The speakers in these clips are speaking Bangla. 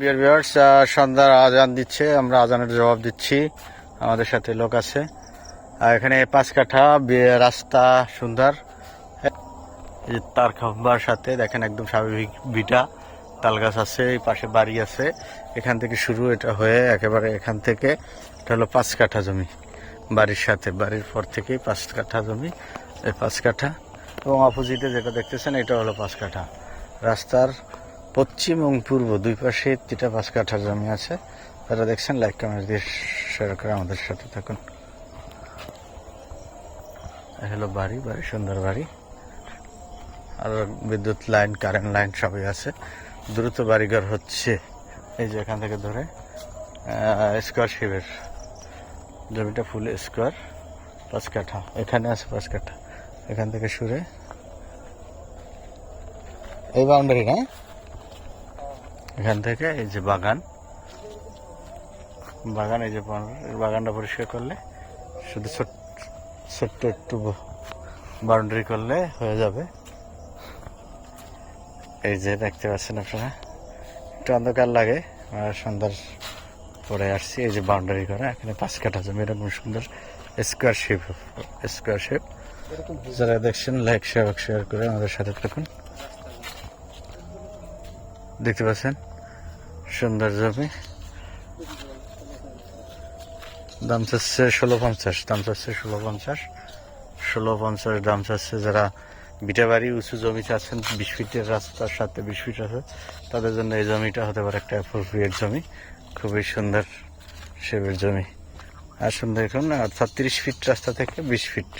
ডিয়ার ভিউয়ার্স সন্ধ্যার আজান দিচ্ছে, আমরা আজানের জবাব দিচ্ছি। আমাদের সাথে লোক আছে। আর এখানে পাঁচ কাঠা রাস্তা সুন্দর। তার খাম্বার সাথে, দেখেন একদম স্বাভাবিক বিটা তাল গাছ আছে, এই পাশে বাড়ি আছে। এখান থেকে শুরু এটা হয়ে একেবারে এখান থেকে, এটা হলো পাঁচ কাঠা জমি। বাড়ির সাথে, বাড়ির পর থেকেই পাঁচ কাঠা জমি, এই পাঁচ কাঠা। এবং অপোজিটে যেটা দেখতেছেন, এটা হলো পাঁচ কাঠা। রাস্তার পশ্চিম এবং পূর্ব দুই পাশে তিনটা পাঁচ কাঠার জমি আছে। যারা দেখছেন লাইক কমেন্ট দিয়ে শেয়ার করে আমাদের সাথে থাকুন। হলো বাড়ি বাড়ি, সুন্দর বাড়ি। আর বিদ্যুৎ লাইন কারেন্ট লাইন সবই আছে। দ্রুত বাড়িঘর হচ্ছে এই যে এখান থেকে ধরে স্কোয়ার শিবের জমিটা ফুল স্কোয়ার পাঁচ কাঠা। এখানে আছে পাঁচ কাঠা। এখান থেকে সুরে। এই বাউন্ডারি না এখান থেকে এই যে বাগান বাগান এই যে বাগানটা পরিষ্কার করলে শুধু ছোট্ট একটু বাউন্ডারি করলে হয়ে যাবে। এই যে দেখতে পাচ্ছেন আপনারা, একটু অন্ধকার লাগে সন্ধ্যার পরে আসছি। এই যে বাউন্ডারি করা, এখানে পাঁচ কাঠা জমি, এরকম সুন্দর স্কোয়ার শেপ স্কোয়ার শেপ যারা দেখছেন লাইক শেয়ার শেয়ার করে আমাদের সাথে থাকুন। দেখতে পাচ্ছেন? সুন্দর জমি। দাম চাচ্ছে ষোলো পঞ্চাশ, দাম চাচ্ছে ষোলো পঞ্চাশ। ষোলো পঞ্চাশ দাম চাচ্ছে যারা বিটাবাড়ি উঁচু জমি চাচ্ছেন, বিশ ফিটের রাস্তার সাথে বিশ ফিট আছে, তাদের জন্য এই জমিটা হতে পারে একটা অ্যাপ্রোপ্রিয়েট জমি। খুবই সুন্দর সেবের জমি। আর সুন্দর এখন অর্থাৎ তিরিশ ফিট রাস্তা থেকে বিশ ফিট।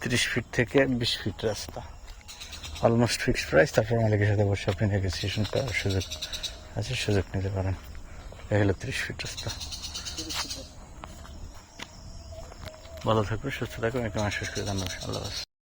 তিরিশ ফিট থেকে বিশ ফিট রাস্তা। অলমোস্ট ফিক্সড প্রাইস তারপর মালিকের সাথে বসে আপনি নেগোসিয়েশন করার সুযোগ আছে সুযোগ নিতে পারেন। এই হলো তিরিশ ফিট রাস্তা। ভালো থাকবে সুস্থ থাকবে একটু শেষ করে ধন্যবাদ আল্লাহ।